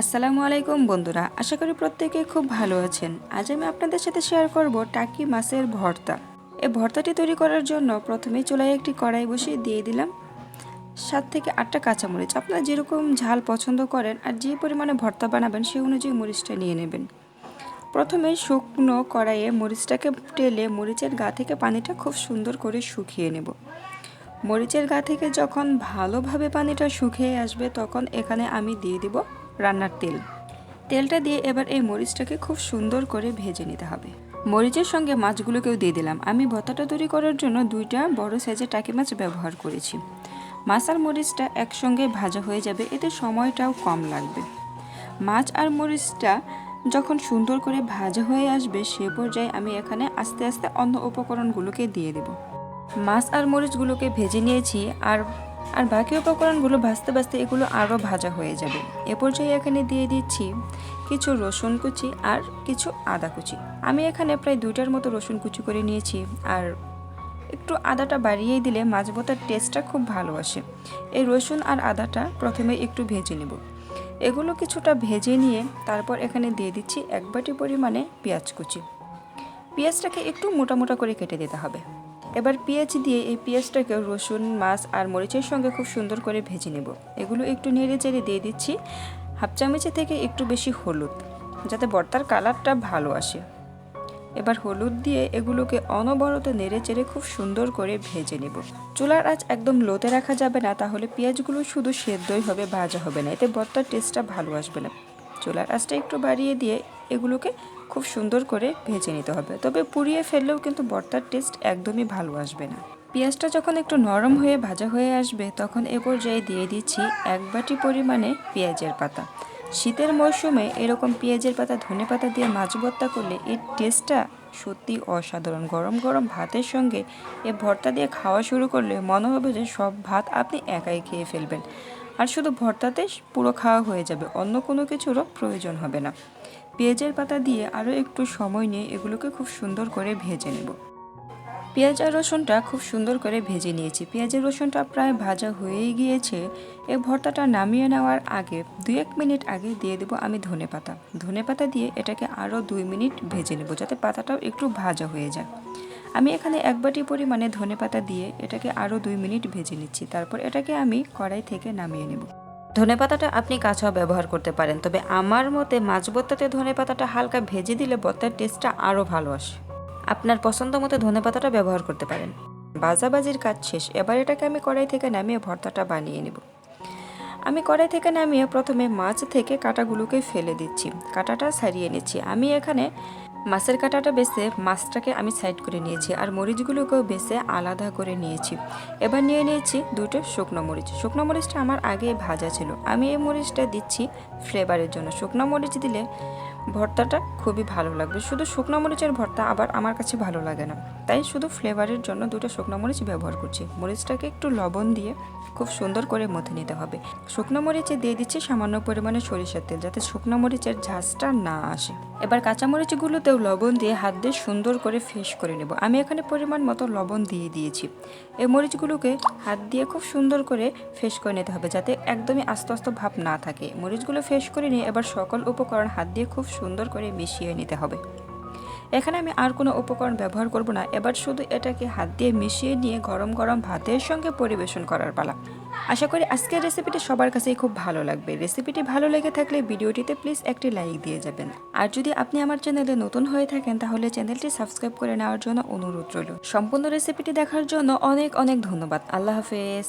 আসসালামু আলাইকুম বন্ধুরা, আশা করি প্রত্যেকে খুব ভালো আছেন। আজ আমি আপনাদের সাথে শেয়ার করব টাকি মাছের ভর্তা। এই ভর্তাটি তৈরি করার জন্য প্রথমেই চুলায় একটি কড়াই বসিয়ে দিয়ে দিলাম সাত থেকে আটটা কাঁচামরিচ। আপনারা যেরকম ঝাল পছন্দ করেন আর যে পরিমাণে ভর্তা বানাবেন সেই অনুযায়ী মরিচটা নিয়ে নেবেন। প্রথমে শুকনো কড়াইয়ে মরিচটাকে টেলে মরিচের গা থেকে পানিটা খুব সুন্দর করে শুকিয়ে নেব। মরিচের গা থেকে যখন ভালোভাবে পানিটা শুকিয়ে আসবে তখন এখানে আমি দিয়ে দিব রান্নার তেল। তেলটা দিয়ে এবার এই মরিচটাকে খুব সুন্দর করে ভেজে নিতে হবে। মরিচের সঙ্গে মাছগুলোকেও দিয়ে দিলাম। আমি ভর্তাটা তৈরি করার জন্য দুইটা বড় সাইজের টাকি মাছ ব্যবহার করেছি। মাছ আর মরিচটা একসঙ্গে ভাজা হয়ে যাবে, এতে সময়টাও কম লাগবে। মাছ আর মরিচটা যখন সুন্দর করে ভাজা হয়ে আসবে, সে পর্যায়ে আমি এখানে আস্তে আস্তে অন্য উপকরণগুলোকে দিয়ে দেব। মাছ আর মরিচগুলোকে ভেজে নিয়েছি, আর আর বাকি উপকরণগুলো ভাজতে ভাজতে এগুলো আরও ভাজা হয়ে যাবে। এ পর্যায়ে এখানে দিয়ে দিচ্ছি কিছু রসুন কুচি আর কিছু আদা কুচি। আমি এখানে প্রায় দুইটার মতো রসুন কুচি করে নিয়েছি আর একটু আদাটা বাড়িয়ে দিলে মাছ ভর্তার টেস্টটা খুব ভালো আসে। এই রসুন আর আদাটা প্রথমে একটু ভেজে নেব। এগুলো কিছুটা ভেজে নিয়ে তারপর এখানে দিয়ে দিচ্ছি এক বাটি পরিমাণে পেঁয়াজ কুচি। পেঁয়াজটাকে একটু মোটা মোটা করে কেটে দিতে হবে। এবার পেঁয়াজ দিয়ে এই পেঁয়াজটাকে রসুন, মাছ আর মরিচের সঙ্গে খুব সুন্দর করে ভেজে নেব। এগুলো একটু নেড়ে চেড়ে দিয়ে দিচ্ছি। হাফ চামচে থেকে একটু বেশি হলুদ, যাতে বর্তার কালারটা ভালো আসে। এবার হলুদ দিয়ে এগুলোকে অনবরত নেড়ে চেড়ে খুব সুন্দর করে ভেজে নেব। চুলার আঁচ একদম লোতে রাখা যাবে না, তাহলে পেঁয়াজগুলো শুধু সেদ্ধই হবে, ভাজা হবে না। এতে বর্তার টেস্টটা ভালো আসবে না। চুলার আঁচটা একটু বাড়িয়ে দিয়ে এগুলোকে খুব সুন্দর করে ভেজে নিতে হবে। তবে পুড়িয়ে ফেললেও কিন্তু ভর্তার টেস্ট একদমই ভালো আসবে না। পেঁয়াজটা যখন একটু নরম হয়ে ভাজা হয়ে আসবে, তখন এ পর্যায়ে দিয়ে দিচ্ছি এক বাটি পরিমাণে পেঁয়াজের পাতা। শীতের মরশুমে এরকম পেঁয়াজের পাতা, ধনে পাতা দিয়ে মাছ ভর্তা করলে এর টেস্টটা সত্যি অসাধারণ। গরম গরম ভাতের সঙ্গে এ ভর্তা দিয়ে খাওয়া শুরু করলে মনে হবে যে সব ভাত আপনি একাই খেয়ে ফেলবেন। আর শুধু ভর্তাতে পুরো খাওয়া হয়ে যাবে, অন্য কোনো কিছুরও প্রয়োজন হবে না। পেঁয়াজের পাতা দিয়ে আরও একটু সময় নিয়ে এগুলোকে খুব সুন্দর করে ভেজে নেব। পেঁয়াজ আর রসুনটা খুব সুন্দর করে ভেজে নিয়েছি। পেঁয়াজের রসুনটা প্রায় ভাজা হয়েই গিয়েছে। এই ভর্তাটা নামিয়ে নেওয়ার আগে দুই এক মিনিট আগে দিয়ে দেবো আমি ধনে পাতা। ধনে পাতা দিয়ে এটাকে আরও দুই মিনিট ভেজে নেব যাতে পাতাটাও একটু ভাজা হয়ে যায়। আমি এখানে এক বাটি পরিমাণে ধনে পাতা দিয়ে এটাকে আরও দুই মিনিট ভেজে নিচ্ছি। তারপর এটাকে আমি কড়াই থেকে নামিয়ে নেব। ধনে পাতাটা আপনি কাঁচাও ব্যবহার করতে পারেন, তবে আমার মতে মাছ ভর্তাতে ধনে পাতাটা হালকা ভেজে দিলে বত্তার টেস্টটা আরও ভালো আসে। আপনার পছন্দ মতো ধনে পাতাটা ব্যবহার করতে পারেন। বাজাবাজির কাজ শেষ, এবার এটাকে আমি কড়াই থেকে নামিয়ে ভর্তাটা বানিয়ে নেব। আমি কড়াই থেকে নামিয়ে প্রথমে মাছ থেকে কাটাগুলোকে ফেলে দিচ্ছি। কাটাটা সারিয়ে নিচ্ছি। আমি এখানে মাছের কাটাটা বেছে মাছটাকে আমি সাইড করে নিয়েছি আর মরিচগুলোকেও বেছে আলাদা করে নিয়েছি। এবার নিয়ে নিয়েছি দুটো শুকনো মরিচ। শুকনো মরিচটা আমার আগে ভাজা ছিল। আমি এই মরিচটা দিচ্ছি ফ্লেভারের জন্য। শুকনো মরিচ দিলে ভর্তাটা খুবই ভালো লাগবে। শুধু শুকনো মরিচের ভর্তা আবার আমার কাছে ভালো লাগে না। তাই শুধু ফ্লেভারের জন্য দুটো শুকনো মরিচ ব্যবহার করছি। মরিচটাকে একটু লবণ দিয়ে খুব সুন্দর করে মথে নিতে হবে। শুকনো মরিচে দিয়ে দিচ্ছি সামান্য পরিমাণে সরিষার তেল যাতে শুকনো মরিচের ঝাঁজটা না আসে। এবার কাঁচা মরিচগুলোতেও লবণ দিয়ে হাত দিয়ে সুন্দর করে ফেস করে নেব। আমি এখানে পরিমাণ মতো লবণ দিয়ে দিয়েছি। এই মরিচগুলোকে হাত দিয়ে খুব সুন্দর করে ফেস করে নিতে হবে যাতে একদমই আস্তে আস্তে ভাব না থাকে। মরিচগুলো ফেস করে নিয়ে এবার সকল উপকরণ হাত দিয়ে খুব সুন্দর করে মিশিয়ে নিতে হবে। এখানে আমি আর কোনো উপকরণ ব্যবহার করব না। এবার শুধু এটাকে হাত দিয়ে মিশিয়ে নিয়ে গরম গরম ভাতের সঙ্গে পরিবেশন করার পালা। আশা করি আজকের রেসিপিটি সবার কাছেই খুব ভালো লাগবে। রেসিপিটি ভালো লেগে থাকলে ভিডিওটিতে প্লিজ একটি লাইক দিয়ে যাবেন। আর যদি আপনি আমার চ্যানেলে নতুন হয়ে থাকেন, তাহলে চ্যানেলটি সাবস্ক্রাইব করে নেওয়ার জন্য অনুরোধ রইল। সম্পূর্ণ রেসিপিটি দেখার জন্য অনেক অনেক ধন্যবাদ। আল্লাহ হাফেজ।